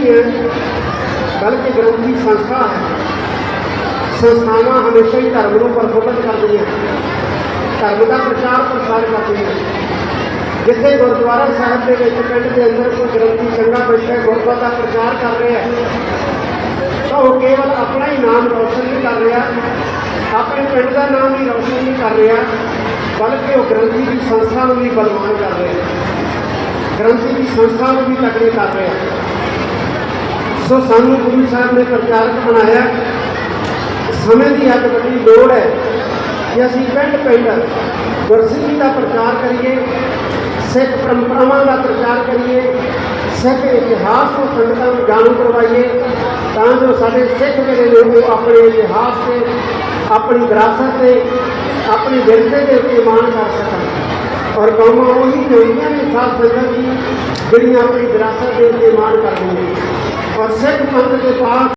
नहीं है बल्कि विरोधी संस्था है। संस्थावां हमेशा ही धर्म को प्रफुल्लित करदियाँ धर्म का प्रचार प्रसार करदियाँ जिसे गुरुद्वारा साहब के पिंड के अंदर कोई ग्रंथी चंगा बैठे गुरबा का प्रचार कर रहे हैं तो वो केवल अपना ही नाम रोशन नहीं कर रहा अपने पिंड का नाम ही रोशन नहीं कर रहा बल्कि वो ग्रंथी की संस्था में भी बलवान कर रहे हैं। ग्रंथी की संस्था में भी तकड़े कर रहे हैं। ਸੋ ਸਾਨੂੰ ਗੁਰੂ ਸਾਹਿਬ ਨੇ ਪ੍ਰਚਾਰਕ ਬਣਾਇਆ। ਸਮੇਂ ਦੀ ਅੱਜ ਵੱਡੀ ਲੋੜ ਹੈ ਕਿ ਅਸੀਂ ਪਿੰਡ ਪਿੰਡ ਗੁਰਸਿੱਖੀ ਦਾ ਪ੍ਰਚਾਰ ਕਰੀਏ, ਸਿੱਖ ਪਰੰਪਰਾਵਾਂ ਦਾ ਪ੍ਰਚਾਰ ਕਰੀਏ, ਸਿੱਖ ਇਤਿਹਾਸ ਨੂੰ ਸੰਗਤਾਂ ਨੂੰ ਜਾਣੂ ਕਰਵਾਈਏ, ਤਾਂ ਜੋ ਸਾਡੇ ਸਿੱਖ ਜਿਹੜੇ ਨੇ ਉਹ ਆਪਣੇ ਇਤਿਹਾਸ ਤੇ, ਆਪਣੀ ਵਿਰਾਸਤ ਤੇ, ਆਪਣੀ ਵਿਰਸੇ ਦੇ ਉੱਤੇ ਮਾਣ ਕਰ ਸਕਣ। ਔਰ ਕੌਮਾਂ ਉਹੀ ਹੋਈਆਂ ਨੇ ਸਾਥ ਸੰਗਤ ਜੀ, ਜਿਹੜੀਆਂ ਆਪਣੀ ਵਿਰਾਸਤ ਦੇ ਉੱਤੇ ਮਾਣ ਕਰਦੀਆਂ ਨੇ। और सिर्फ